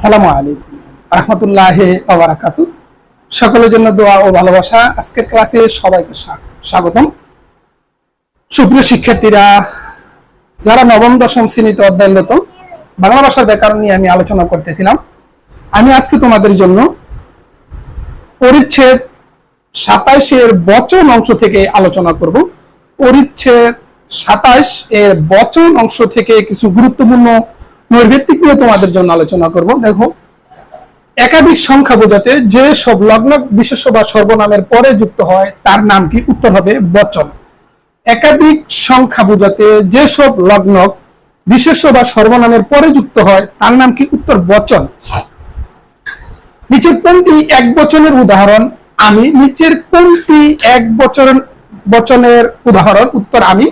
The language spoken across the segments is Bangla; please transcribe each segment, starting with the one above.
আসসালামু আলাইকুম রহমতুল্লাহ আবরাকাতু সকলের জন্য দোয়া ও ভালোবাসা। আজকের ক্লাসে সবাইকে স্বাগতম। সুপ্রিয় শিক্ষার্থীরা, যারা নবম, দশম শ্রেণীতে অধ্যয়নরত বাংলা ভাষার ব্যাকরণ নিয়ে আমি আলোচনা করতেছিলাম, আমি আজকে তোমাদের জন্য পরিচ্ছেদ সাতাইশের বচন অংশ থেকে আলোচনা করব। পরিচ্ছেদ সাতাইশ এর বচন অংশ থেকে কিছু গুরুত্বপূর্ণ নৈর্ভিত্তিক নিয়ে তোমাদের জন্য আলোচনা করব। দেখো, একাধিক সংখ্যা বোঝাতে যে সব লগ্ন বা সর্বনামের পরে যুক্ত হয়, তার নাম কি? উত্তর হবে বচন। একাধিক সংখ্যা বোঝাতে যে সব লগ্ন বা সর্বনামের পরে যুক্ত হয়, তার নাম কি? উত্তর বচন। নিচের কোনটি এক বচনের উদাহরণ? আমি নিচের কোনটি এক বচন বচনের উদাহরণ? উত্তর আমি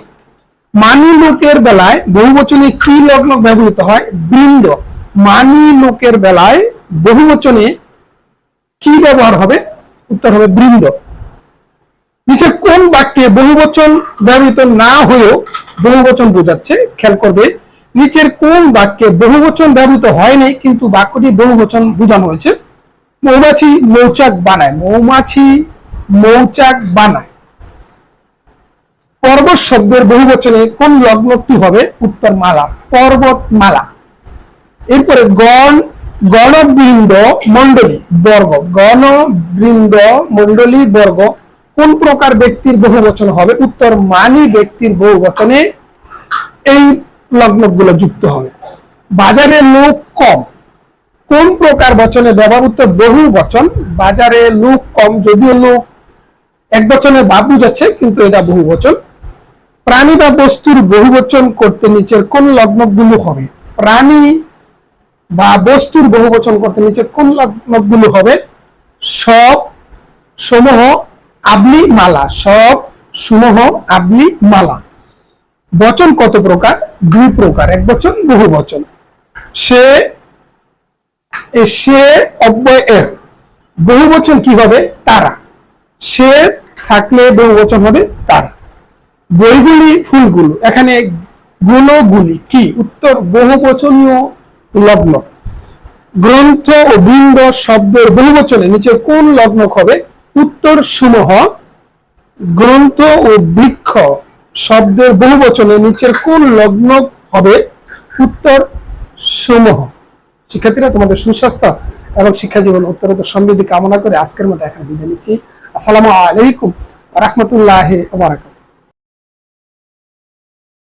মানি লোকের বেলায় বহু বচনে কি লগ্ন ব্যবহৃত হয়। বৃন্দ, মানি লোকের বেলায় বহু বচনে কি ব্যবহার হবে? উত্তর হবে বৃন্দ। নিচের কোন বাক্যে বহু বচন ব্যবহৃত না হয়েও বহু বচন বোঝাচ্ছে? খেয়াল করবে, নিচের কোন বাক্যে বহু বচন ব্যবহৃত হয়নি কিন্তু বাক্যটি বহু বচন বোঝানো হয়েছে। মৌমাছি মৌচাক বানায়। মৌমাছি মৌচাক বানায়। পর্বত শব্দের বহু বচনে কোন লগ্নটি হবে? উত্তর মালা পর্বত মালা এরপরে গণ, গণবৃন্দ মণ্ডলী, বর্গ। গণবৃন্দ মণ্ডলী, বর্গ। কোন প্রকার ব্যক্তির বহু বচন হবে? উত্তর মানি ব্যক্তির বহু বচনে এই লগ্নগুলো যুক্ত হবে। বাজারে লোক কম। কোন প্রকার বচনে ব্যবহৃত বহু বচন বাজারে লোক কম, যদিও লোক এক বচনের ভাব বুঝাচ্ছে কিন্তু এটা বহু বচন প্রাণী বা বস্তুর বহুবচন করতে নিচের কোন লগ্নগুলো হবে? প্রাণী বা বস্তুর বহুবচন করতে নিচের কোন লগ্নগুলো হবে? সব, সমূহ আবলি মালা। সব, সমূহ আবলি মালা। বচন কত প্রকার? দুই প্রকার। এক বচন, বহু বচন। সে সে অব্যয় এর। বহু বচন কি হবে? তারা। সে থাকলে বহু বচন হবে বইগুলি ফুলগুলো। এখানে গুণগুলি কি? উত্তর বহু বচনীয় লগ্ন। গ্রন্থ ও বৃন্দ শব্দের বহু বচনে নিচে কোন লগ্ন হবে? উত্তর সমূহ গ্রন্থ ও বৃক্ষ শব্দের বহু বচনে নিচের কোন লগ্ন হবে? উত্তর সমূহ শিক্ষার্থীরা, তোমাদের সুস্বাস্থ্য এবং শিক্ষা জীবন উত্তরোত্তর সমৃদ্ধি কামনা করে আজকের মতো এখানে বিদায় নিচ্ছি। আসসালামু আলাইকুম রহমতুল্লাহ বারাকাত